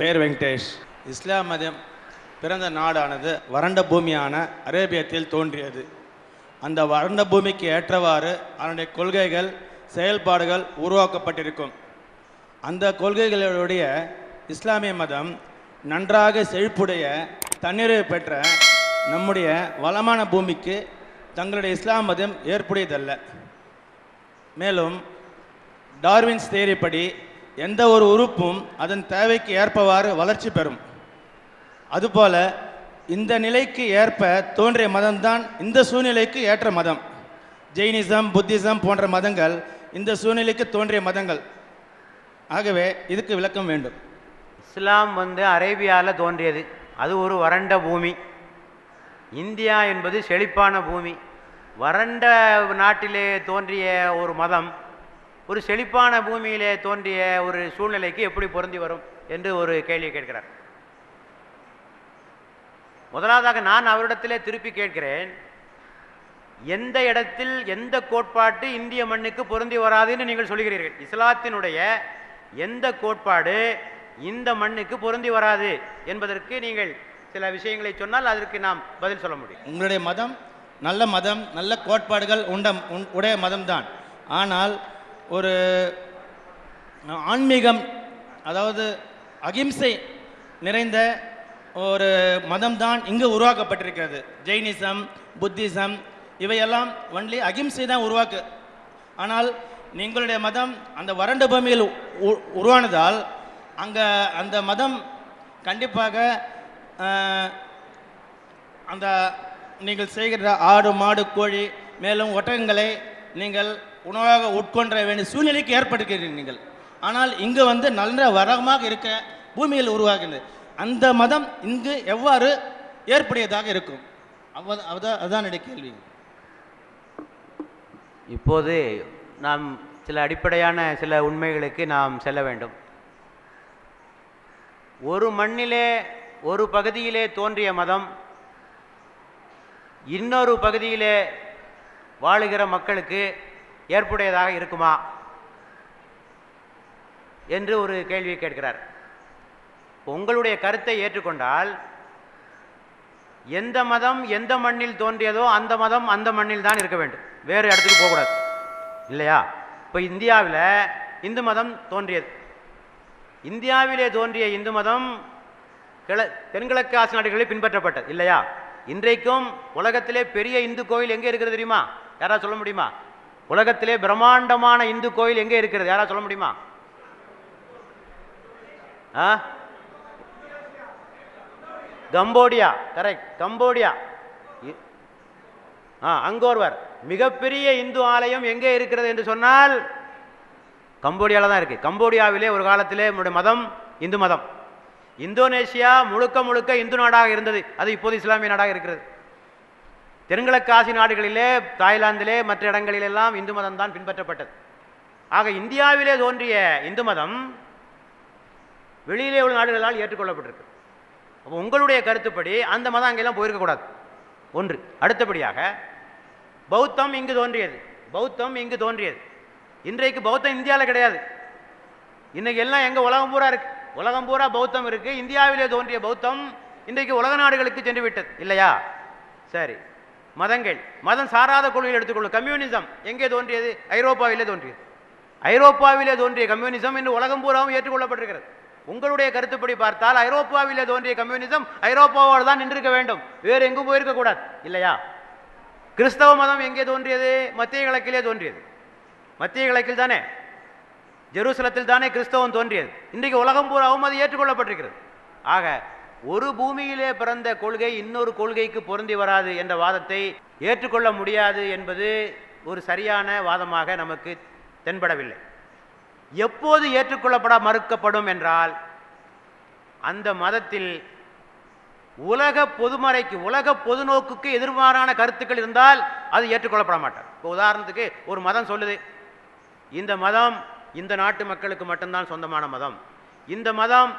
பேர் வெங்கடேஷ். இஸ்லாம் மதம் பிறந்த நாடானது வறண்ட பூமியான அரேபியத்தில் தோன்றியது. அந்த வறண்ட பூமிக்கு ஏற்றவாறு அதனுடைய கொள்கைகள் செயல்பாடுகள் உருவாக்கப்பட்டிருக்கும். அந்த கொள்கைகளுடைய இஸ்லாமிய மதம் நன்றாக செழிப்புடைய தண்ணீரை பெற்ற நம்முடைய வளமான பூமிக்கு தங்களுடைய இஸ்லாம் மதம் ஏற்புடையதல்ல. மேலும் டார்வின்ஸ் தேரிப்படி எந்த ஒரு உறுப்பும் அதன் தேவைக்கு ஏற்பவாறு வளர்ச்சி பெறும். அதுபோல இந்த நிலைக்கு ஏற்ப தோன்றிய மதம்தான் இந்த சூழ்நிலைக்கு ஏற்ற மதம். ஜெயினிசம் புத்திசம் போன்ற மதங்கள் இந்த சூழ்நிலைக்கு தோன்றிய மதங்கள். ஆகவே இதுக்கு விளக்கம் வேண்டும். இஸ்லாம் வந்து அரேபியாவில் தோன்றியது. அது ஒரு வறண்ட பூமி. இந்தியா என்பது செழிப்பான பூமி. வறண்ட நாட்டிலே தோன்றிய ஒரு மதம் ஒரு செழிப்பான பூமியிலே தோன்றிய ஒரு சூழ்நிலைக்கு எப்படி பொருந்தி வரும் என்று ஒரு கேள்வி கேட்கிறார். முதலாவதாக நான் அவரிடத்திலே திருப்பி கேட்கிறேன் எந்த இடத்தில் எந்த கோட்பாட்டு இந்திய மண்ணுக்கு பொருந்தி வராதுன்னு நீங்கள் சொல்கிறீர்கள் இஸ்லாத்தினுடைய எந்த கோட்பாடு இந்த மண்ணுக்கு பொருந்தி வராது என்பதற்கு நீங்கள் சில விஷயங்களை சொன்னால் அதற்கு நாம் பதில் சொல்ல முடியும். உங்களுடைய மதம் நல்ல மதம் நல்ல கோட்பாடுகள் உண்ட உடைய மதம்தான். ஆனால் ஒரு ஆன்மீகம் அதாவது அகிம்சை நிறைந்த ஒரு மதம்தான் இங்கு உருவாக்கப்பட்டிருக்கிறது. ஜெயினிசம் புத்திசம் இவையெல்லாம் ஒன்லி அகிம்சை தான் உருவாக்கு. ஆனால் நீங்களுடைய மதம் அந்த வறண்ட பூமியில் உ- உருவானதால் அங்கே அந்த மதம் கண்டிப்பாக அந்த நீங்கள் செய்கிற ஆடு மாடு கோழி மேலும் ஒட்டகங்களை நீங்கள் உணவாக உட்கொண்ட வேண்டிய சூழ்நிலைக்கு ஏற்பட்டிருக்கிறீர்கள் நீங்கள். ஆனால் இங்கு வந்து நல்ல வரமாக இருக்க பூமியில் உருவாகின்றது. அந்த மதம் இங்கு எவ்வாறு ஏற்புடையதாக இருக்கும்? அவ்வ அதான் அதான் என்னுடைய கேள்வி. இப்போது நாம் சில அடிப்படையான சில உண்மைகளுக்கு நாம் செல்ல வேண்டும். ஒரு மண்ணிலே ஒரு பகுதியிலே தோன்றிய மதம் இன்னொரு பகுதியிலே வாழுகிற மக்களுக்கு ஏற்புடையதாக இருக்குமா என்று ஒரு கேள்வியை கேட்கிறார். உங்களுடைய கருத்தை ஏற்றுக்கொண்டால் எந்த மதம் எந்த மண்ணில் தோன்றியதோ அந்த மதம் அந்த மண்ணில் தான் இருக்க வேண்டும். வேறு இடத்துக்கு போகக்கூடாது. இல்லையா? இப்போ இந்தியாவில் இந்து மதம் தோன்றியது. இந்தியாவிலே தோன்றிய இந்து மதம் கிழ தென்கிழக்கு ஆசிய நாடுகளில் பின்பற்றப்பட்டது. இல்லையா? இன்றைக்கும் உலகத்திலே பெரிய இந்து கோயில் எங்கே இருக்கிறது தெரியுமா? யாராவது சொல்ல முடியுமா? உலகத்திலே பிரம்மாண்டமான இந்து கோயில் எங்கே இருக்கிறது? யாராவது சொல்ல முடியுமா? ஆ? Cambodia correct Cambodia. இ- ஆ அங்கோர்வர். மிகப்பெரிய இந்து ஆலயம் எங்கே இருக்கிறது என்று சொன்னால் கம்போடியாவில் தான் இருக்குது கம்போடியாவிலே ஒரு காலத்திலே நம்முடைய மதம் இந்து மதம். இந்தோனேஷியா முழுக்க முழுக்க இந்து நாடாக இருந்தது. அது இப்போது இஸ்லாமிய நாடாக இருக்கிறது. தென்கிழக்காசி நாடுகளிலே தாய்லாந்திலே மற்ற இடங்களிலெல்லாம் இந்து மதம் தான் பின்பற்றப்பட்டது. ஆக இந்தியாவிலே தோன்றிய இந்து மதம் வெளியிலே உள்ள நாடுகளால் ஏற்றுக்கொள்ளப்பட்டிருக்கு. அப்போ உங்களுடைய கருத்துப்படி அந்த மதம் அங்கெல்லாம் போயிருக்கக்கூடாது. ஒன்று. அடுத்தபடியாக பௌத்தம் இங்கு தோன்றியது. பௌத்தம் இங்கு தோன்றியது. இன்றைக்கு பௌத்தம் இந்தியாவில் கிடையாது. இன்றைக்கு எல்லாம் எங்கே உலகம் பூரா இருக்குது உலகம் பூரா பௌத்தம் இருக்குது இந்தியாவிலே தோன்றிய பௌத்தம் இன்றைக்கு உலக நாடுகளுக்கு சென்று விட்டது இல்லையா? சரி. மதங்கள் மதம் சாராத கொள்கையில் எடுத்துக்கொள்ளும் கம்யூனிசம். எங்கே தோன்றியது? ஐரோப்பாவிலே தோன்றியது. ஐரோப்பாவிலே தோன்றிய கம்யூனிசம் இன்று உலகம் பூராவும் ஏற்றுக்கொள்ளப்பட்டிருக்கிறது. உங்களுடைய கருத்துப்படி பார்த்தால் ஐரோப்பாவிலே தோன்றிய கம்யூனிசம் ஐரோப்பாவோடு தான் நின்றிருக்க வேண்டும். வேறு எங்கும் போயிருக்க கூடாது இல்லையா? கிறிஸ்தவ மதம் எங்கே தோன்றியது? மத்திய கிழக்கிலே தோன்றியது. மத்திய கிழக்கில் தானே? ஜெருசலத்தில் தானே கிறிஸ்தவம் தோன்றியது. இன்றைக்கு உலகம் பூராவும் அது ஏற்றுக்கொள்ளப்பட்டிருக்கிறது. ஆக ஒரு பூமியிலே பிறந்த கொள்கை இன்னொரு கொள்கைக்கு பொருந்தி வராது என்ற வாதத்தை ஏற்றுக்கொள்ள முடியாது என்பது ஒரு சரியான வாதமாக நமக்கு தென்படவில்லை. எப்போது ஏற்றுக்கொள்ளப்பட மறுக்கப்படும் என்றால் அந்த மதத்தில் உலக பொதுமறைக்கு உலக பொதுநோக்குக்கு எதிர்மாறான கருத்துக்கள் இருந்தால் அது ஏற்றுக்கொள்ளப்பட மாட்டார் இப்போ உதாரணத்துக்கு ஒரு மதம் சொல்லுது. இந்த மதம் இந்த நாட்டு மக்களுக்கு மட்டும்தான் சொந்தமான மதம். இந்த மதம்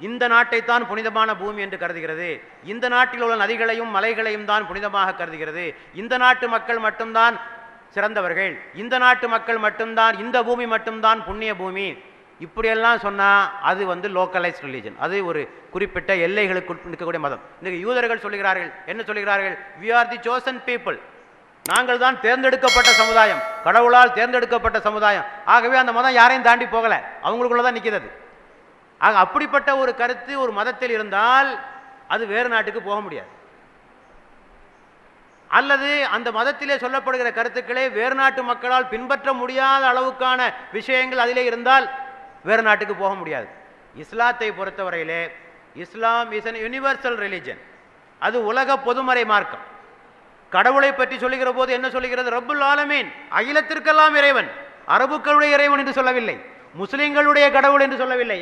இந்த நாட்டைத்தான் புனிதமான பூமி என்று கருதுகிறது. இந்த நாட்டில் உள்ள நதிகளையும் மலைகளையும் தான் புனிதமாக கருதுகிறது. இந்த நாட்டு மக்கள் மட்டும்தான் சிறந்தவர்கள். இந்த நாட்டு மக்கள் மட்டும்தான் இந்த பூமி மட்டும்தான் புண்ணிய பூமி. இப்படியெல்லாம் சொன்னால் அது வந்து லோக்கலைஸ் ரிலீஜன் அது ஒரு குறிப்பிட்ட எல்லைகளுக்குள் இருக்கக்கூடிய மதம். இன்றைக்கு யூதர்கள் சொல்லுகிறார்கள். என்ன சொல்லுகிறார்கள்? We are the chosen people நாங்கள் தான் தேர்ந்தெடுக்கப்பட்ட சமுதாயம். கடவுளால் தேர்ந்தெடுக்கப்பட்ட சமுதாயம். ஆகவே அந்த மதம் யாரையும் தாண்டி போகலை. அவங்களுக்குள்ள தான் நிற்கிறது ஆக அப்படிப்பட்ட ஒரு கருத்து ஒரு மதத்தில் இருந்தால் அது வேறு நாட்டுக்கு போக முடியாது. அல்லது அந்த மதத்திலே சொல்லப்படுகிற கருத்துக்களே வேறு நாட்டு மக்களால் பின்பற்ற முடியாத அளவுக்கான விஷயங்கள் அதிலே இருந்தால் வேறு நாட்டுக்கு போக முடியாது. இஸ்லாத்தை பொறுத்தவரையிலே Islam is an universal religion அது உலக பொதுமறை மார்க்கம். கடவுளை பற்றி சொல்லுகிற போது என்ன சொல்லுகிறது? ரப்புல் ஆலமீன் அகிலத்திற்கெல்லாம் இறைவன் அரபுக்களுடைய இறைவன் என்று சொல்லவில்லை. முஸ்லிம்களுடைய கடவுள் என்று சொல்லவில்லை.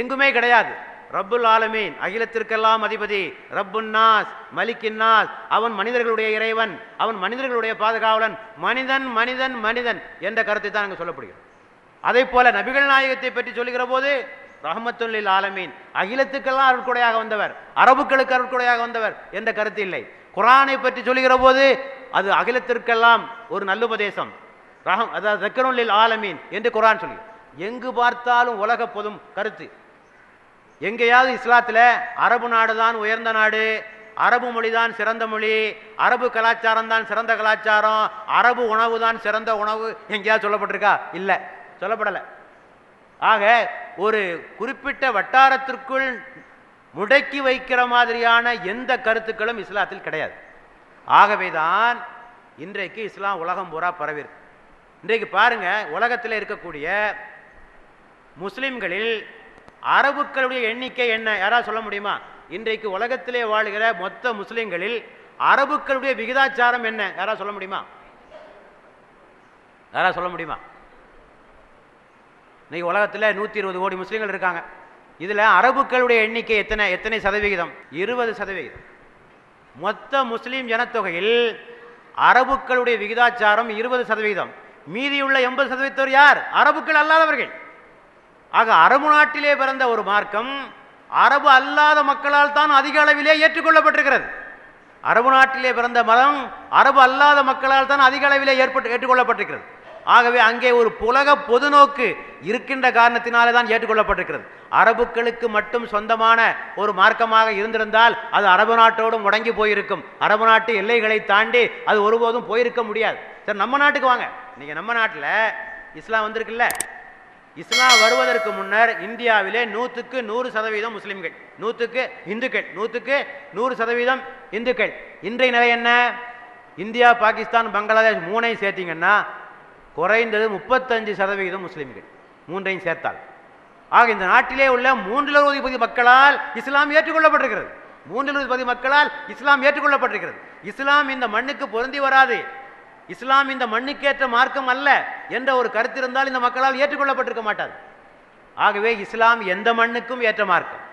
எங்குமே கிடையாது. ரப்புல் ஆலமீன் அகிலத்திற்கெல்லாம் அதிபதி ரப்புன்னாஸ் மலிக்கின்னாஸ் அவன் மனிதர்களுடைய இறைவன் அவன் மனிதர்களுடைய பாதுகாவலன் மனிதன் மனிதன் மனிதன் என்ற கருத்தை தான் அங்கே சொல்லப்படுகிறது. அதே போல நபிகள் நாயகத்தை பற்றி சொல்லுகிற போது ரஹமத்துல்லில் ஆலமீன் அகிலத்துக்கெல்லாம் அருட்கொடையாக வந்தவர் அரபுக்களுக்கு அருட்கொடையாக வந்தவர் என்ற கருத்து இல்லை. குரானை பற்றி சொல்லுகிற போது அது அகிலத்திற்கெல்லாம் ஒரு நல்லுபதேசம் ரஹம் அதாவது ஜக்கருல்லில் ஆலமீன் என்று குரான் சொல்லி எங்கு பார்த்தாலும் உலக பொதும் கருத்து. எங்கேயாவது இஸ்லாத்தில் அரபு நாடு தான் உயர்ந்த நாடு அரபு மொழி தான் சிறந்த மொழி அரபு கலாச்சாரம் தான் சிறந்த கலாச்சாரம் அரபு உணவு தான் சிறந்த உணவு எங்கேயாவது சொல்லப்பட்டிருக்கா? இல்லை. சொல்லப்படலை. ஆக ஒரு குறிப்பிட்ட வட்டாரத்திற்குள் முடக்கி வைக்கிற மாதிரியான எந்த கருத்துக்களும் இஸ்லாத்தில் கிடையாது. ஆகவே தான் இன்றைக்கு இஸ்லாம் உலகம் பூரா பரவிருக்கு. இன்றைக்கு பாருங்கள் உலகத்தில் இருக்கக்கூடிய முஸ்லிம்களில் அரபுக்களுடைய எண்ணிக்கை என்ன? யாராவது சொல்ல முடியுமா? இன்றைக்கு உலகத்திலே வாழ்கிற மொத்த முஸ்லிம்களில் அரபுக்களுடைய விகிதாச்சாரம் என்ன? யாராவது சொல்ல முடியுமா? யாராவது சொல்ல முடியுமா? இன்னைக்கு உலகத்தில் நூற்றி இருபது கோடி முஸ்லீம்கள் இருக்காங்க. இதில் அரபுக்களுடைய எண்ணிக்கை எத்தனை? எத்தனை சதவிகிதம்? இருபது சதவிகிதம். மொத்த முஸ்லீம் ஜனத்தொகையில் அரபுக்களுடைய விகிதாச்சாரம் இருபது சதவிகிதம். மீதியுள்ள எண்பது சதவீதத்தோர் யார்? அரபுக்கள் அல்லாதவர்கள். ஆக அரபு நாட்டிலே பிறந்த ஒரு மார்க்கம் அரபு அல்லாத மக்களால் தான் அதிக அளவிலே ஏற்றுக்கொள்ளப்பட்டிருக்கிறது. அரபு நாட்டிலே பிறந்த மதம் அரபு அல்லாத மக்களால் தான் அதிக அளவிலே ஏற்பட்டு ஏற்றுக்கொள்ளப்பட்டிருக்கிறது. ஆகவே அங்கே ஒரு புலக பொதுநோக்கு இருக்கின்ற காரணத்தினாலே தான் ஏற்றுக்கொள்ளப்பட்டிருக்கிறது. அரபுக்களுக்கு மட்டும் சொந்தமான ஒரு மார்க்கமாக இருந்திருந்தால் அது அரபு நாட்டோடும் முடங்கி போயிருக்கும். அரபு நாட்டு எல்லைகளை தாண்டி அது ஒருபோதும் போயிருக்க முடியாது. சரி நம்ம நாட்டுக்கு வாங்க. நீங்கள் நம்ம நாட்டில் இஸ்லாம் வந்திருக்குல்ல இஸ்லாம் வருவதற்கு முன்னர் இந்தியாவிலே நூற்றுக்கு நூறு சதவீதம் முஸ்லிம்கள். நூற்றுக்கு இந்துக்கள். நூற்றுக்கு நூறு சதவீதம் இந்துக்கள். இன்றைய நிலை என்ன? இந்தியா பாகிஸ்தான் பங்களாதேஷ் மூணையும் சேர்த்தீங்கன்னா குறைந்தது முப்பத்தஞ்சு சதவீதம் முஸ்லிம்கள். மூன்றையும் சேர்த்தால். ஆக இந்த நாட்டிலே உள்ள மூன்றில் ஒரு பகுதி மக்களால் இஸ்லாம் ஏற்றுக்கொள்ளப்பட்டிருக்கிறது. மூன்றில் ஒரு பகுதி மக்களால் இஸ்லாம் ஏற்றுக்கொள்ளப்பட்டிருக்கிறது. இஸ்லாம் இந்த மண்ணுக்கு பொருந்தி வராது. இஸ்லாம் இந்த மண்ணுக்கேற்ற மார்க்கம் அல்ல என்ற ஒரு கருத்து இருந்தால் இந்த மக்களால் ஏற்றுக்கொள்ளப்பட்டிருக்க மாட்டாது. ஆகவே இஸ்லாம் எந்த மண்ணுக்கும் ஏற்ற மார்க்கம்.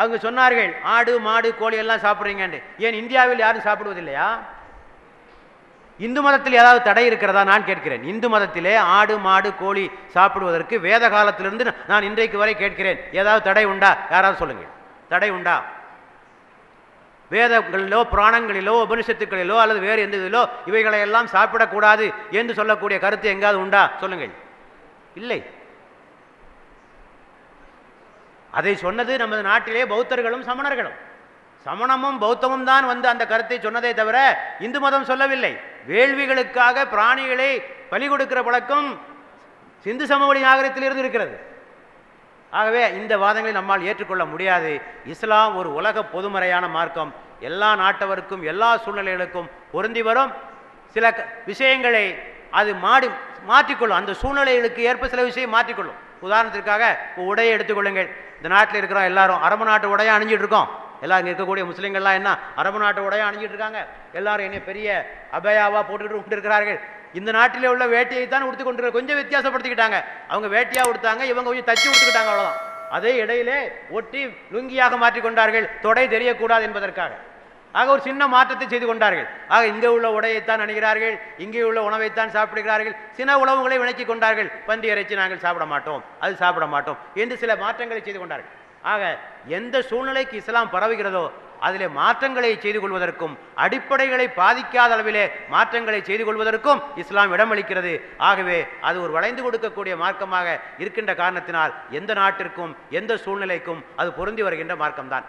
அவங்க சொன்னார்கள் ஆடு மாடு கோழி எல்லாம் சாப்பிட்றீங்கன்னு ஏன் இந்தியாவில் யாரும் சாப்பிடுவதில்லையா? இந்து மதத்தில் ஏதாவது தடை இருக்கிறதா நான் கேட்கிறேன். இந்து மதத்திலே ஆடு மாடு கோழி சாப்பிடுவதற்கு வேத காலத்திலிருந்து நான் இன்றைக்கு வரை கேட்கிறேன். ஏதாவது தடை உண்டா? யாராவது சொல்லுங்கள். தடை உண்டா? வேதங்களிலோ புராணங்களிலோ உபனிஷத்துக்களிலோ அல்லது வேறு எந்த இதிலோ இவைகளை எல்லாம் சாப்பிடக்கூடாது என்று சொல்லக்கூடிய கருத்து எங்காவது உண்டா? சொல்லுங்கள் இல்லை. அதை சொன்னது நமது நாட்டிலே பௌத்தர்களும் சமணர்களும். சமணமும் பௌத்தமும் தான் வந்து அந்த கருத்தை சொன்னதே தவிர இந்து மதம் சொல்லவில்லை. வேள்விகளுக்காக பிராணிகளை பலி கொடுக்கிற பழக்கம் சிந்து சமவெளி நாகரிகத்திலிருந்து இருக்கிறது. ஆகவே இந்த வாதங்களை நம்மால் ஏற்றுக்கொள்ள முடியாது. இஸ்லாம் ஒரு உலக பொதுமறையான மார்க்கம். எல்லா நாட்டவருக்கும் எல்லா சூழ்நிலைகளுக்கும் பொருந்தி வரும். சில விஷயங்களை அது மாடி மாற்றிக்கொள்ளும். அந்த சூழ்நிலைகளுக்கு ஏற்ப சில விஷயம் மாற்றிக்கொள்ளும். உதாரணத்திற்காக இப்போ உடையை எடுத்துக்கொள்ளுங்கள். இந்த நாட்டில் இருக்கிறோம் எல்லாரும் அரபு நாட்டு உடையை அணிஞ்சிட்டு இருக்கோம் எல்லாரும் இருக்கக்கூடிய முஸ்லீம்கள்லாம் என்ன? அரபு நாட்டு உடையை அணிஞ்சிட்டு இருக்காங்க எல்லாரும் என்ன பெரிய அபயாவா போட்டுக்கிட்டு இருக்கிறார்கள் இந்த நாட்டிலே உள்ள வேட்டியை தான் உடுத்து கொண்டு கொஞ்சம் வித்தியாசப்படுத்திக்கிட்டாங்க. அவங்க வேட்டியாக உடுத்தாங்க இவங்க கொஞ்சம் தச்சு கொடுத்துக்கிட்டாங்க அவ்வளோதான் அதே இடையிலே ஒட்டி லுங்கியாக மாற்றிக் கொண்டார்கள். தொடை தெரியக்கூடாது என்பதற்காக. ஆக ஒரு சின்ன மாற்றத்தை செய்து கொண்டார்கள். ஆக இங்கே உள்ள உடையைத்தான் அணிகிறார்கள் இங்கே உள்ள உணவைத்தான் சாப்பிடுகிறார்கள் சில உணவுகளை விளக்கி கொண்டார்கள். பன்றி இறைச்சி நாங்கள் சாப்பிட மாட்டோம் அது சாப்பிட மாட்டோம் என்று சில மாற்றங்களை செய்து கொண்டார்கள். ஆக எந்த சூழ்நிலைக்கு இஸ்லாம் பரவுகிறதோ அதிலே மாற்றங்களை செய்து கொள்வதற்கும் அடிப்படைகளை பாதிக்காத அளவிலே மாற்றங்களை செய்து கொள்வதற்கும் இஸ்லாம் இடமளிக்கிறது. ஆகவே அது ஒரு வளைந்து கொடுக்கக்கூடிய மார்க்கமாக இருக்கின்ற காரணத்தினால் எந்த நாட்டிற்கும் எந்த சூழ்நிலைக்கும் அது பொருந்தி வருகின்ற மார்க்கம்தான்.